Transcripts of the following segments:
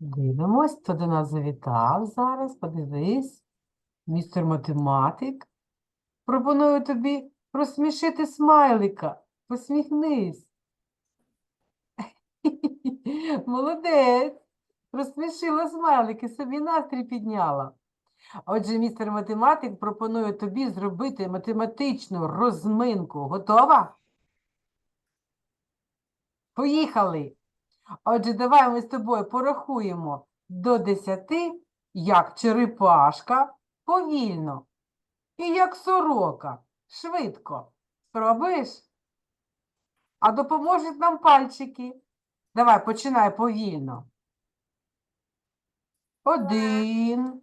Дивимось, хто до нас завітав зараз. Подивись. Містер математик. Пропоную тобі розсмішити смайлика. Посміхнись. Молодець. Розсмішила смайлик і собі настрій підняла. Отже, містер математик пропонує тобі зробити математичну розминку. Готова? Поїхали! Отже, давай ми з тобою порахуємо до 10, як черепашка, повільно. І як сорока, швидко. Спробуєш? А допоможуть нам пальчики. Давай, починай повільно. Один,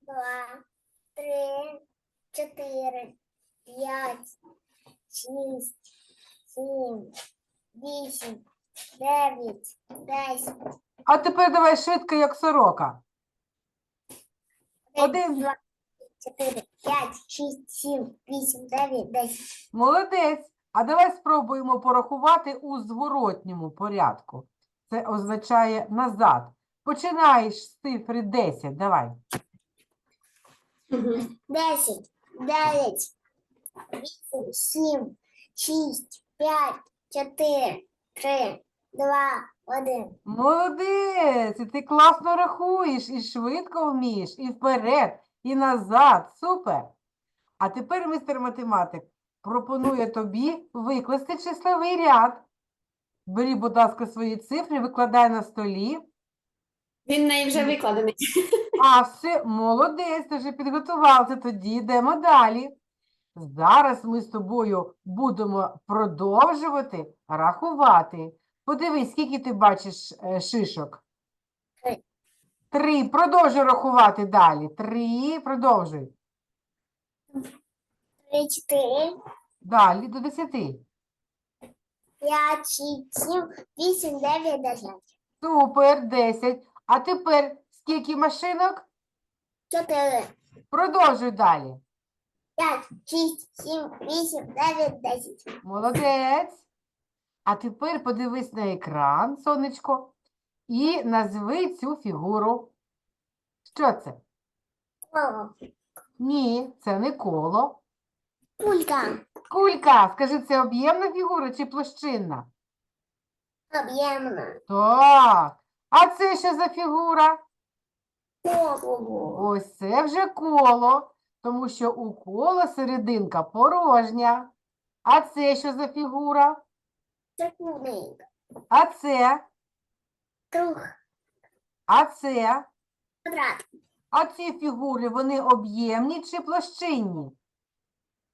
два, три, чотири, п'ять, шість, сім, вісім, дев'ять, десять. А тепер давай швидко, як сорока. Один. два, чотири, п'ять, шість, сім, вісім, дев'ять, десять. Молодець. А давай спробуємо порахувати у зворотньому порядку. Це означає назад. Починаєш з цифри 10. Давай. Десять, дев'ять, вісім, сім, шість, п'ять, чотири, три, два, один. Молодець! І ти класно рахуєш, і швидко вмієш, і вперед, і назад. Супер! А тепер містер математик пропонує тобі викласти числовий ряд. Бери, будь ласка, свої цифри, викладай на столі. Він в неї вже викладений. А, все, молодець, ти вже підготувався. Тоді йдемо далі. Зараз ми з тобою будемо продовжувати рахувати. Подивись, скільки ти бачиш е, шишок? Три. Три. Продовжуй рахувати далі. Три. Продовжуй. Три, чотири, Далі до десяти. п'ять, шість, сім, вісім, дев'ять, десять. Супер, десять. А тепер скільки машинок? Чотири, Продовжуй далі. п'ять, шість, сім, вісім, дев'ять, десять. Молодець. А тепер подивись на екран, сонечко, і назви цю фігуру. Що це? Коло. Ні, це не коло. Кулька. Кулька, скажи, це об'ємна фігура чи площинна? Об'ємна. Так. А це що за фігура? Коло. Ось це вже коло, тому що у кола серединка порожня. А це що за фігура? Трикутник. А це? Круг. А це? Квадрат. А ці фігури, вони об'ємні чи площинні?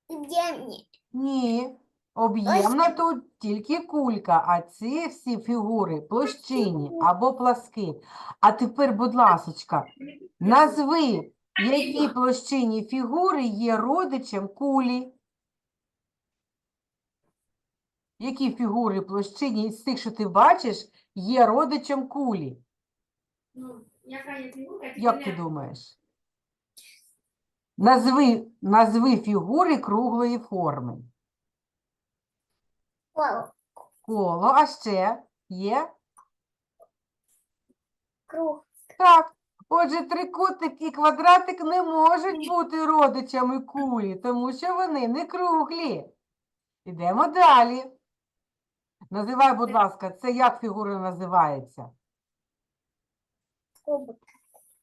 Об'ємні. Ні. Об'ємна тут тільки кулька, а ці всі фігури площинні або пласкі. А тепер, будь ласочка, назви, які площинні фігури є родичем кулі. Які фігури площинні з тих, що ти бачиш, є родичем кулі? Ну, яка є фігура, Як ти думаєш? Назви, назви фігури круглої форми. Коло. Коло, а ще є? Круг. Так. Отже, трикутник і квадратик не можуть бути родичами кулі, тому що вони не круглі. Ідемо далі. Називай, будь ласка, це як фігура називається? Кубик.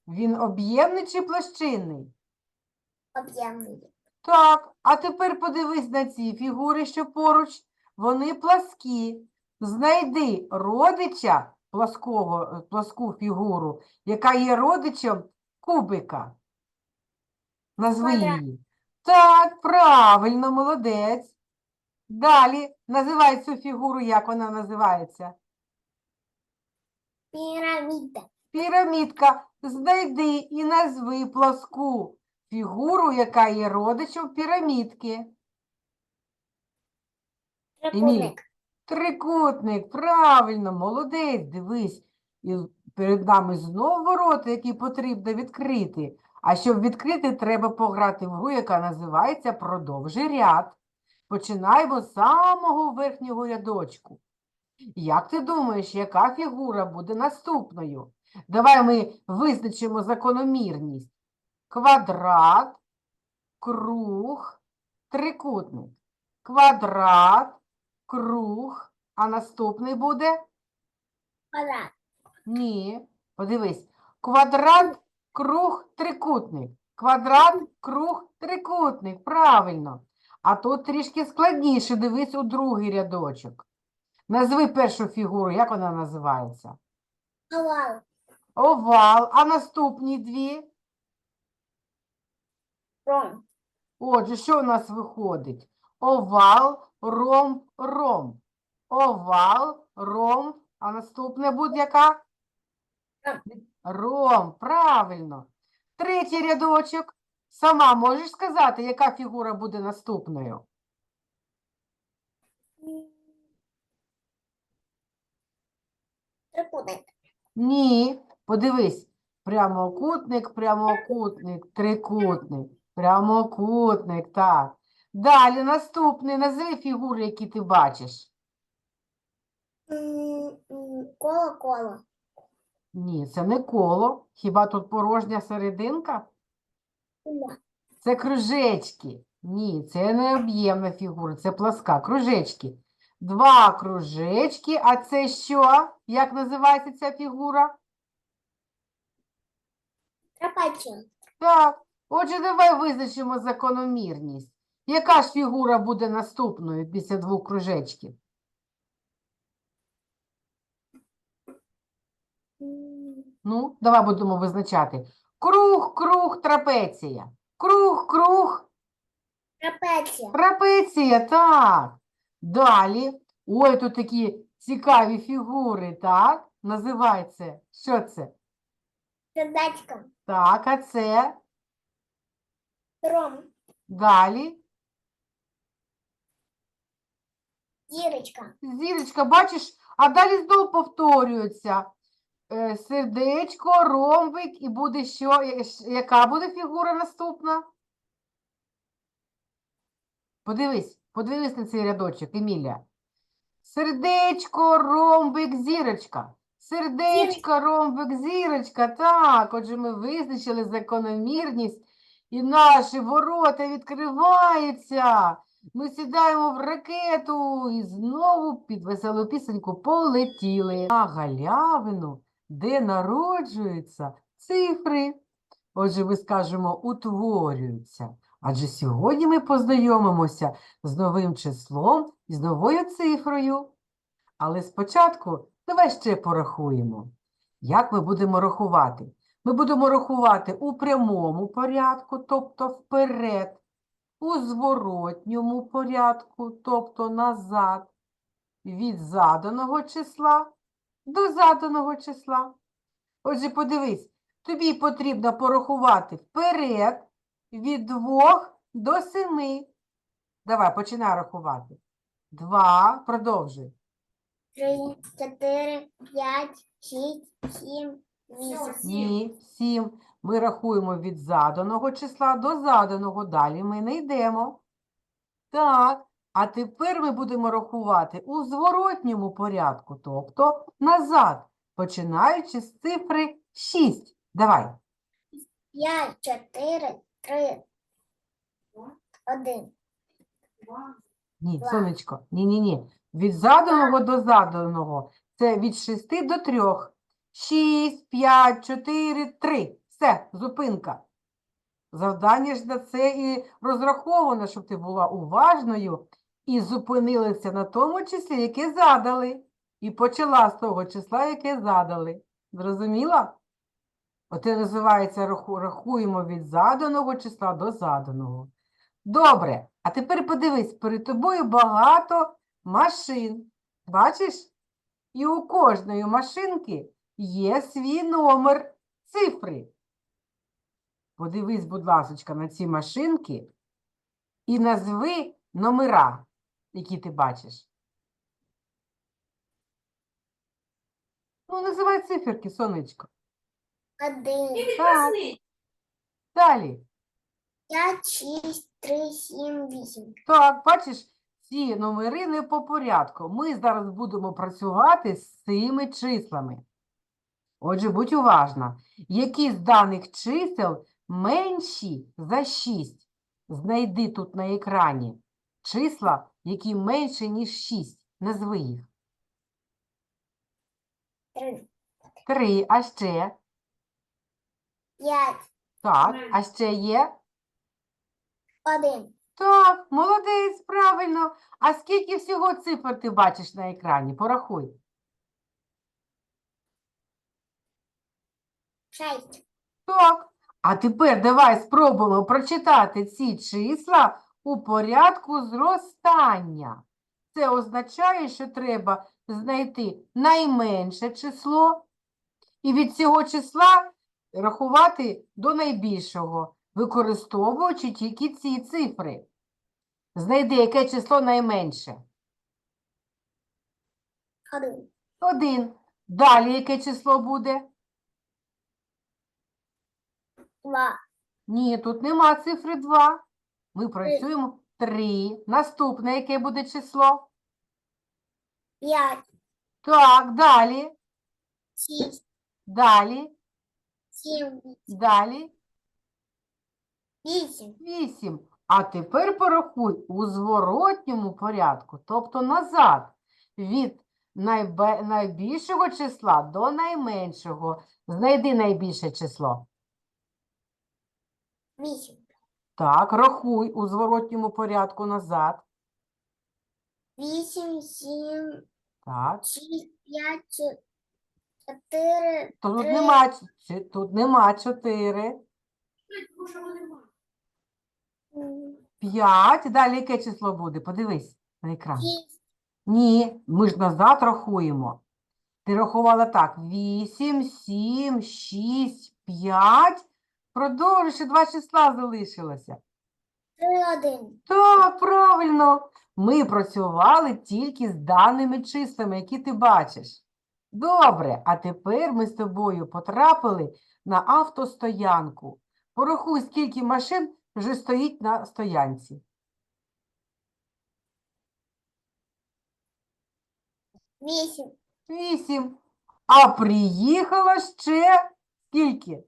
Він об'ємний чи площинний? Об'ємний. Так, а тепер подивись на ці фігури, що поруч. Вони пласкі. Знайди родича плаского, е, пласку фігуру, яка є родичем кубика. Назви її. Так, правильно, молодець. Далі називай цю фігуру, як вона називається. Піраміда. Пірамідка. Знайди і назви пласку фігуру, яка є родичем пірамідки. Трикутник. Трикутник, правильно, молодець, дивись. І перед нами знову ворота, які потрібно відкрити. А щоб відкрити, треба пограти в гру, яка називається «Продовжи ряд». Починаємо з самого верхнього рядочку. Як ти думаєш, яка фігура буде наступною? Давай ми визначимо закономірність. Квадрат, круг, трикутник. Квадрат, круг, а наступний буде? Квадрат. Ні. Подивись. Квадрат, круг, трикутник. Квадрат, круг, трикутник. Правильно. А тут трішки складніше. Дивись у другий рядочок. Назви першу фігуру, як вона називається? Овал. Овал. А наступні дві? Ром. Отже, що у нас виходить? Овал, ромб, ромб. Овал, ромб. А наступне буде яка? Ромб. Ромб, правильно. Третій рядочок. Сама можеш сказати, яка фігура буде наступною? Трикутник. Ні. Подивись. Прямокутник, прямокутник, трикутник. Прямокутник, так. Далі наступний. Назви фігури, які ти бачиш. Коло, коло. Ні, це не коло. Хіба тут порожня серединка? Це кружечки. Ні, це не об'ємна фігура, це пласка. Кружечки. Два кружечки. А це що? Як називається ця фігура? Трапеція. Так. Отже, давай визначимо закономірність. Яка ж фігура буде наступною після двох кружечків? Ну, давай будемо визначати. Круг, круг, трапеція. Круг, круг, Трапеція. Трапеція, так. Далі. Ой, тут такі цікаві фігури, так? Називається. Що це? Сердечко. Так, а це? Ром. Далі. Зірочка. Зірочка, бачиш, а далі знову повторюється. Е, Сердечко, ромбик, і буде що? Яка буде фігура наступна? Подивись, подивись на цей рядочок, Емілія. Сердечко, ромбик, зірочка. Сердечко, ромбик, зірочка. Так, отже, ми визначили закономірність, і наші ворота відкриваються. Ми сідаємо в ракету і знову під веселу пісеньку полетіли на галявину, де народжуються цифри. Отже, ми скажемо утворюються. Адже сьогодні ми познайомимося з новим числом і з новою цифрою. Але спочатку давай ще порахуємо. Як ми будемо рахувати? Ми будемо рахувати у прямому порядку, тобто вперед, у зворотньому порядку, тобто назад, від заданого числа до заданого числа. Отже, подивись, тобі потрібно порахувати вперед від двох до семи. Давай, починай рахувати. Два, продовжуй. Три, чотири, п'ять, шість, сім, вісім. Ні, сім. Ми рахуємо від заданого числа до заданого. Далі ми не йдемо. Так, а тепер ми будемо рахувати у зворотньому порядку, тобто назад, починаючи з цифри 6. Давай. П'ять, чотири, три, один. Два. Ні, Два. сонечко. Ні-ні-ні. Від заданого до заданого. Це від 6 до 3. 6, 5, 4, 3. Все, зупинка. Завдання ж на це і розраховано, щоб ти була уважною і зупинилася на тому числі, яке задали. І почала з того числа, яке задали. Зрозуміла? Оце називається раху- рахуємо від заданого числа до заданого. Добре, а тепер подивись, перед тобою багато машин. Бачиш? І у кожної машинки є свій номер цифри. Подивись, будь ласочка, на ці машинки і назви номера, які ти бачиш. Ну, називай циферки, сонечко. Один. Так. Далі. П'ять, шість, три, сім, вісім. Так, бачиш, ці номери не по порядку. Ми зараз будемо працювати з цими числами. Отже, будь уважна. Які з даних чисел менші за 6? Знайди тут на екрані числа, які менше, ніж 6. Назви їх. Три. 3, а ще? П'ять. Так, а ще є? Один. Так, молодець, правильно. А скільки всього цифр ти бачиш на екрані? Порахуй. Шесть. Так. А тепер давай спробуємо прочитати ці числа у порядку зростання. Це означає, що треба знайти найменше число і від цього числа рахувати до найбільшого, використовуючи тільки ці цифри. Знайди, яке число найменше. Один. Один. Далі яке число буде? Два. Ні, тут нема цифри 2. Ми працюємо 3. Наступне яке буде число? П'ять. Так, далі, Шість. далі, Сім. далі. Вісім. 8. А тепер порахуй у зворотньому порядку, тобто назад, від найбільшого числа до найменшого. Знайди найбільше число. Вісім. Так, рахуй у зворотньому порядку назад. Вісім. Сім. Так. Шість. П'ять. чо- Чотири. Тут Три. нема, ч- чи- тут нема 4. Тому що вони мають. м, 5. Далі яке число буде? Подивись на екран. Шість. Ні, ми ж назад рахуємо. Ти рахувала так. 8, 7, 6, 5. Продовжуй, ще два числа залишилося. Три. Один. Так, правильно. Ми працювали тільки з даними числами, які ти бачиш. Добре, а тепер ми з тобою потрапили на автостоянку. Порахуй, скільки машин вже стоїть на стоянці. Вісім. Вісім. А приїхало ще скільки?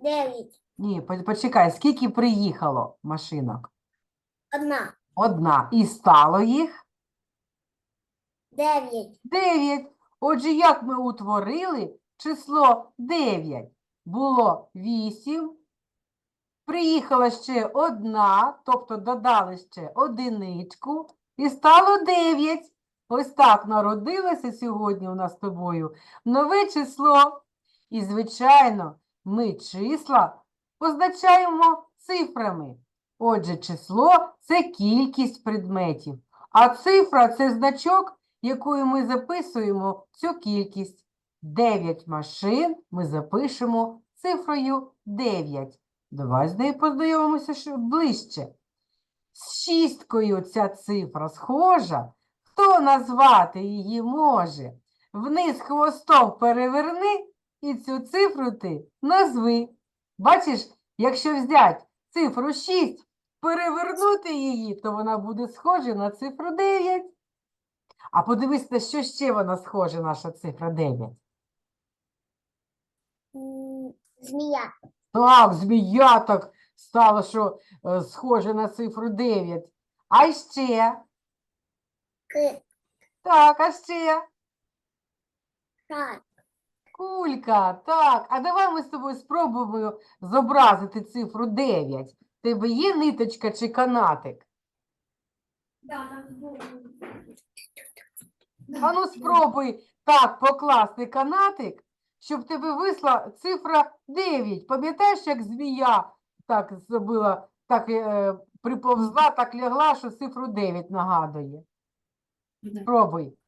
Дев'ять. Ні, по- почекай, скільки приїхало машинок? Одна. Одна. І стало їх Дев'ять. дев'ять. Отже, як ми утворили число дев'ять? Було вісім. Приїхала ще одна, тобто додали ще одиничку, і стало дев'ять. Ось так народилося сьогодні у нас з тобою нове число. І, звичайно, ми числа позначаємо цифрами. Отже, число це кількість предметів, а цифра це значок, якою ми записуємо цю кількість. 9 машин ми запишемо цифрою 9. Давай з нею познайомимося ближче. З шісткою ця цифра схожа. Хто назвати її може? Вниз хвостом переверни і цю цифру ти назви. Бачиш, якщо взяти цифру 6, перевернути її, то вона буде схожа на цифру 9. А подивись, на що ще вона схожа, наша цифра 9. Змія. Так, змія так стало, що е, схоже на цифру 9. А ще, Кит. так, а ще. Шар. Кулька, так. А давай ми з тобою спробуємо зобразити цифру 9. Тебе є ниточка чи канатик? Да. А ну спробуй так покласти канатик, щоб тебе вийшла цифра 9. Пам'ятаєш, як змія так зробила, так е, приповзла, так лягла, що цифру 9 нагадує. Спробуй.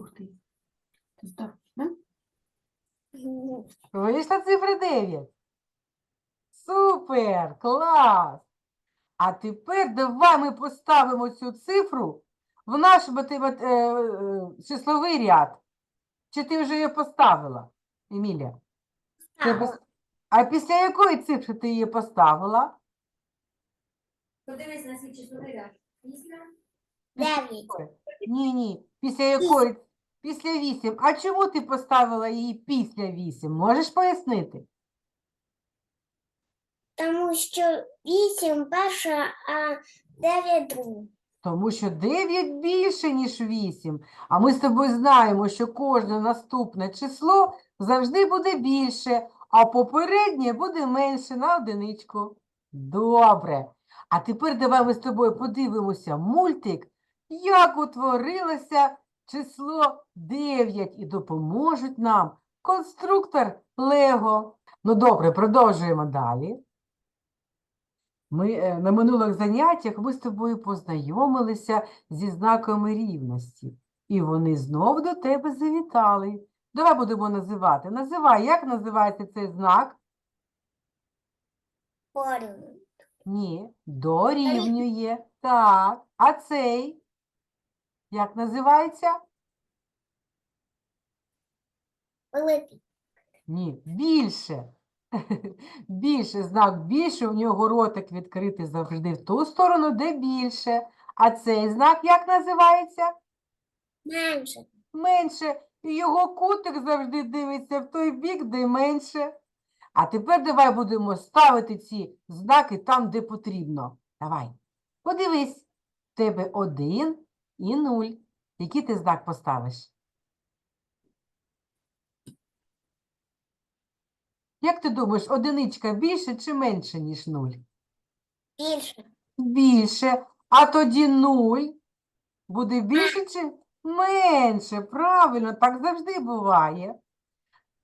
Ух ти. Ти здав, да? Вийшла цифра 9. Супер! Клас! А тепер давай ми поставимо цю цифру в наш е, е, числовий ряд. Чи ти вже її поставила, Емілія? А після якої цифри ти її поставила? Подивись на свій числовий ряд. Після. Ні, ні. Після якої? Після 8. А чому ти поставила її після 8? Можеш пояснити? тому що вісім перша, а дев'ять друга. Тому що 9 більше, ніж 8. А ми з тобою знаємо, що кожне наступне число завжди буде більше, а попереднє буде менше на одиничку. Добре. А тепер давай ми з тобою подивимося мультик, як утворилося число 9 і допоможуть нам конструктор Лего. Ну добре, продовжуємо далі. Ми е, на минулих заняттях ми з тобою познайомилися зі знаками рівності, і вони знов до тебе завітали. Давай будемо називати. Називай, як називається цей знак? Порівну. Ні, дорівнює. Так. А цей? Як називається? Великий. Ні, більше. Більше, знак більше, у нього ротик відкритий завжди в ту сторону, де більше. А цей знак як називається? Менше. Менше. І його кутик завжди дивиться в той бік, де менше. А тепер давай будемо ставити ці знаки там, де потрібно. Давай. Подивись, в тебе один і нуль. Який ти знак поставиш? Як ти думаєш, одиничка більше чи менше, ніж нуль? Більше. Більше. А тоді нуль буде більше чи менше? Правильно, так завжди буває.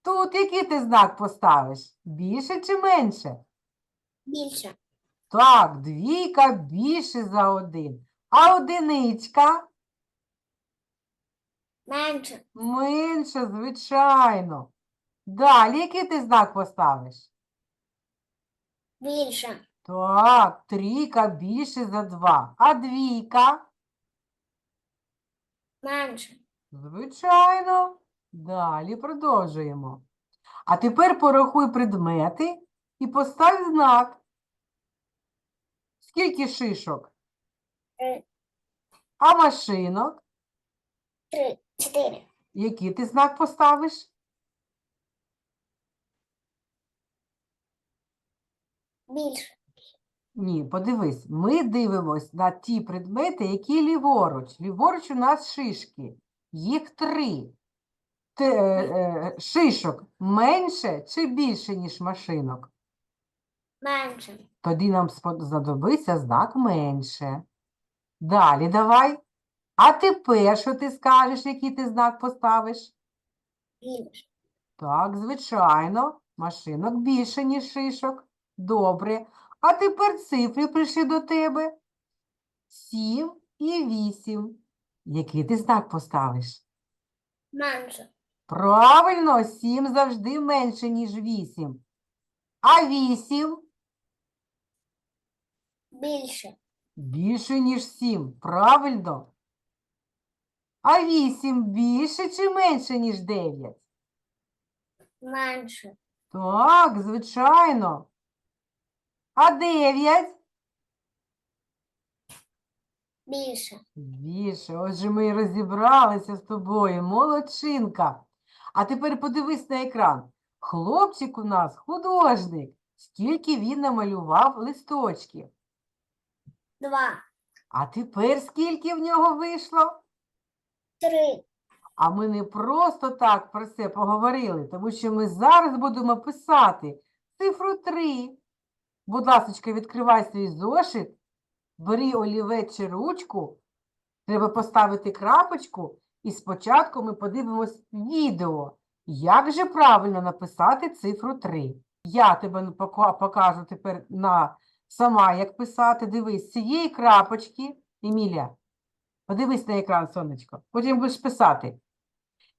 Тут який ти знак поставиш? Більше чи менше? Більше. Так, двійка більше за один. А одиничка Менше. менше, звичайно. Далі, який ти знак поставиш? Більше. Так, трійка більше за два. А двійка? Менше. Звичайно. Далі продовжуємо. А тепер порахуй предмети і постав знак. Скільки шишок? Три. А машинок? Три. Чотири. Який ти знак поставиш? Більше. Ні, подивись, ми дивимось на ті предмети, які ліворуч. Ліворуч у нас шишки. Їх три. Те, е, е, шишок менше чи більше, ніж машинок? Менше. Тоді нам спо- знадобиться знак менше. Далі давай. А тепер що ти скажеш, який ти знак поставиш? Більше. Так, звичайно, машинок більше, ніж шишок. Добре. А тепер цифри прийшли до тебе. Сім і вісім. Який ти знак поставиш? Менше. Правильно, сім завжди менше, ніж вісім. А вісім Більше. Більше, ніж сім. Правильно. А вісім більше чи менше, ніж дев'ять? Менше. Так, звичайно. А дев'ять? Більше. Більше. Отже, ми і розібралися з тобою. Молодчинка. А тепер подивись на екран. Хлопчик у нас художник. Скільки він намалював листочків. Два. А тепер скільки в нього вийшло? Три. А ми не просто так про це поговорили, тому що ми зараз будемо писати цифру 3. Будь ласка, відкривай свій зошит, бери олівець чи ручку, треба поставити крапочку, і спочатку ми подивимось відео, як же правильно написати цифру 3. Я тебе пока- покажу тепер на сама, як писати. Дивись, з цієї крапочки, Емілія, подивись на екран, сонечко, потім будеш писати.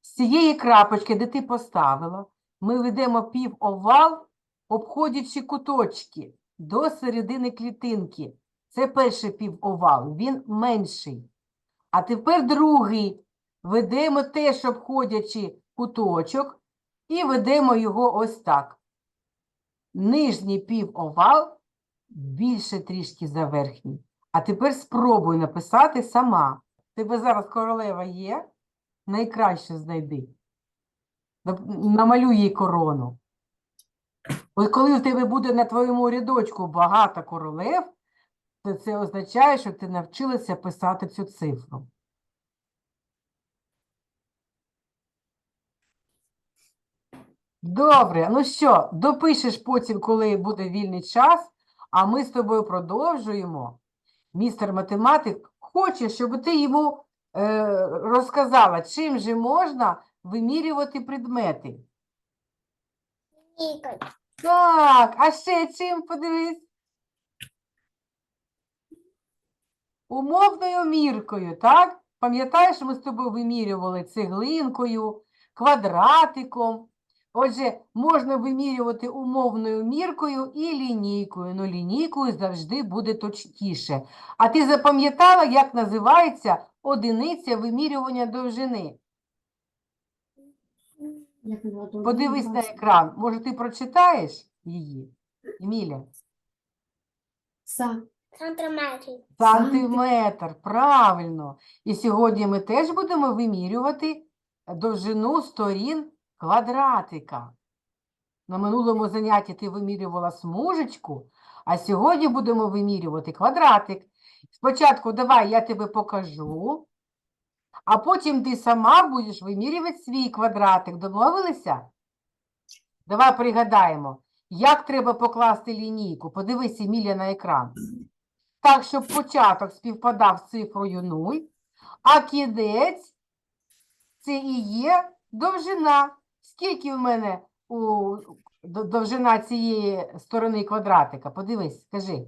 З цієї крапочки, де ти поставила, ми ведемо півовал, обходячи куточки до середини клітинки. Це перший півовал, він менший. А тепер другий. Ведемо теж обходячи куточок і ведемо його ось так. Нижній півовал більше трішки за верхній. А тепер спробуй написати сама. Тебе зараз королева є? Найкраще знайди. Намалюй їй корону. От коли в тебе буде на твоєму рядочку багато королев, то це означає, що ти навчилася писати цю цифру. Добре, ну що, допишеш потім, коли буде вільний час, а ми з тобою продовжуємо. Містер математик хоче, щоб ти йому е, розказала, чим же можна вимірювати предмети. Так, а ще чим подивись? Умовною міркою, так? Пам'ятаєш, ми з тобою вимірювали цеглинкою, квадратиком. Отже, можна вимірювати умовною міркою і лінійкою. Ну, лінійкою завжди буде точніше. А ти запам'ятала, як називається одиниця вимірювання довжини? Подивись на екран. Може, ти прочитаєш її? Еміля? Са. Сантиметрів. Сантиметр, правильно. І сьогодні ми теж будемо вимірювати довжину сторін квадратика. На минулому занятті ти вимірювала смужечку, а сьогодні будемо вимірювати квадратик. Спочатку давай я тебе покажу, а потім ти сама будеш вимірювати свій квадратик. Домовилися? Давай пригадаємо, як треба покласти лінійку. Подивись, Емілія, на екран. Так, щоб початок співпадав з цифрою 0, а кінець це і є довжина. Скільки в мене у довжина цієї сторони квадратика? Подивись, скажи.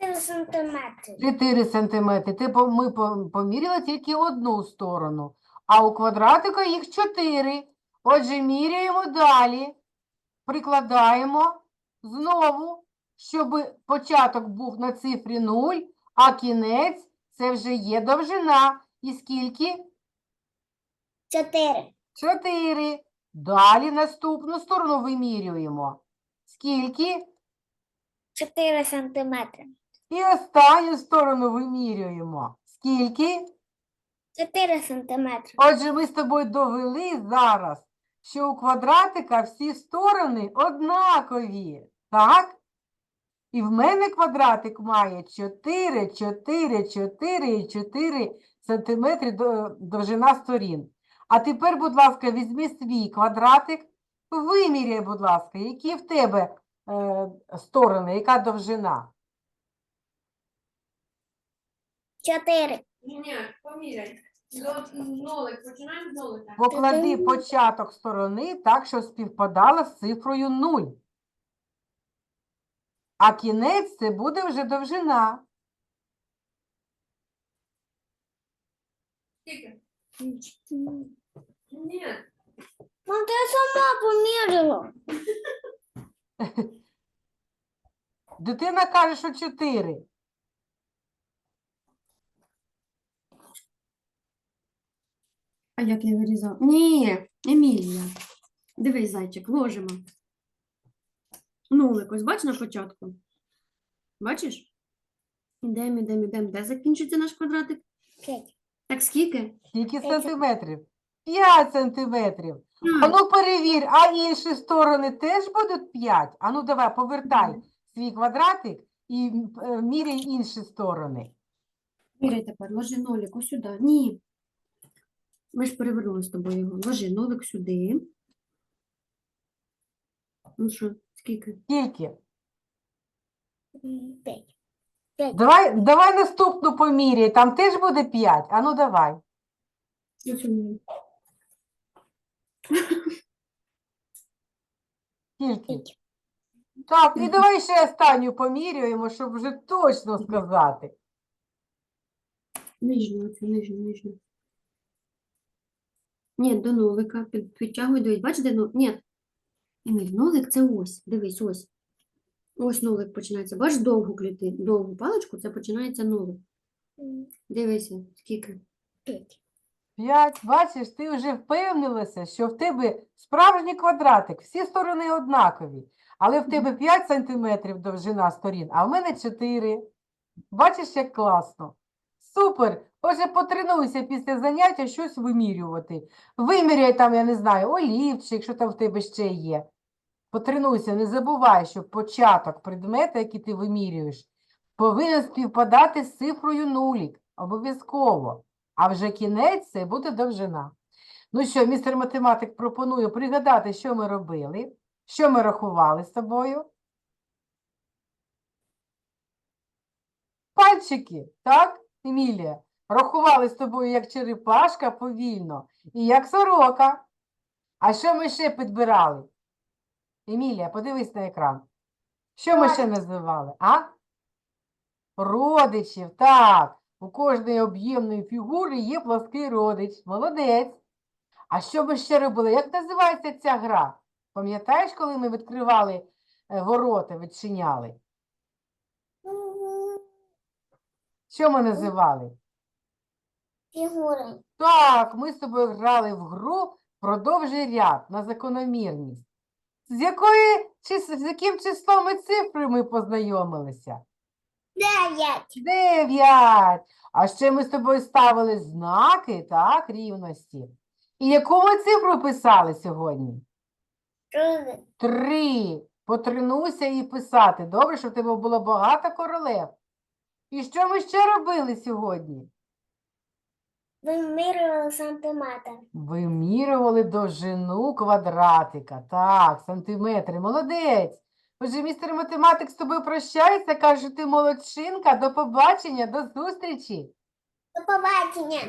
4 сантиметри. 4 сантиметри. Ти, по- ми по- поміряли тільки одну сторону, а у квадратика їх 4. Отже, міряємо далі, прикладаємо знову, щоб початок був на цифрі 0, а кінець це вже є довжина. І скільки? 4. 4. Далі наступну сторону вимірюємо. Скільки? 4 сантиметри. І останню сторону вимірюємо. Скільки? 4 сантиметри. Отже, ми з тобою довели зараз, що у квадратика всі сторони однакові. Так? І в мене квадратик має 4, 4, 4 і 4 сантиметри довжина сторін. А тепер, будь ласка, візьми свій квадратик, виміряй, будь ласка, які в тебе е, сторони, яка довжина. 4. Ні, поміряй. До нолик. Починаємо з нолика. Поклади Чотири. початок сторони так, щоб співпадала з цифрою 0. А кінець це буде вже довжина. Скільки? Ні. Ну, ти сама поміряла. Дитина каже, що 4. А як я вирізав? Ні, Емілія. Дивись, зайчик, ложимо. Нулик, ось бач на початку? Бачиш? Ідемо, ідемо, ідемо. Де закінчиться наш квадратик? 5. Так скільки? Скільки сантиметрів? 5 сантиметрів. А ну перевір, а інші сторони теж будуть 5? А ну давай, повертай свій квадратик і е, міряй інші сторони. Міряй тепер, ложи нолик ось сюди. Ні. Ми ж перевернули з тобою його. Ложи нолик сюди. Ну що, скільки? Скільки? 5. 5. Давай, давай наступну поміряй, там теж буде 5. А ну давай. Ось? 5. Так, і давай ще останню поміряємо, щоб вже точно сказати. Нижню, оцю, нижню, нижню. Ні, до нолика. Під, підтягуй, дивись. Бач, де нолик? Ні. Еміль, нолик це ось. Дивись, ось. Ось нолик починається. Бач довгу клітину, довгу паличку, це починається нолик. Дивися, скільки. 5. 5. Бачиш, ти вже впевнилася, що в тебе справжній квадратик, всі сторони однакові. Але в тебе 5 сантиметрів довжина сторін, а в мене 4. Бачиш, як класно. Супер! Отже, потренуйся після заняття щось вимірювати. Виміряй там, я не знаю, олівчик, що там в тебе ще є. Потренуйся, не забувай, що початок предмета, який ти вимірюєш, повинен співпадати з цифрою нулік. Обов'язково. А вже кінець це буде довжина. Ну що, містер математик пропонує пригадати, що ми робили, що ми рахували з тобою. Пальчики, так, Емілія? Рахували з тобою як черепашка повільно і як сорока. А що ми ще підбирали? Емілія, подивись на екран. Що ми ще називали? А? Родичів, так. У кожної об'ємної фігури є плоский родич. Молодець. А що ми ще робили? Як називається ця гра? Пам'ятаєш, коли ми відкривали е, ворота, відчиняли? Що ми називали? Фігури. Так, ми з тобою грали в гру «Продовжуй ряд» на закономірність. З якої, з яким числом і цифрою ми познайомилися? Дев'ять. Дев'ять. А ще ми з тобою ставили знаки, так, рівності. І яку ми цифру писали сьогодні? Три. Три. Потренуйся і писати. Добре, щоб в тебе було багато королев. І що ми ще робили сьогодні? Вимірювали сантиметр. Вимірювали довжину квадратика. Так, сантиметри. Молодець. Отже, містер математик з тобою прощається, каже, ти молодчинка. До побачення, до зустрічі. До побачення.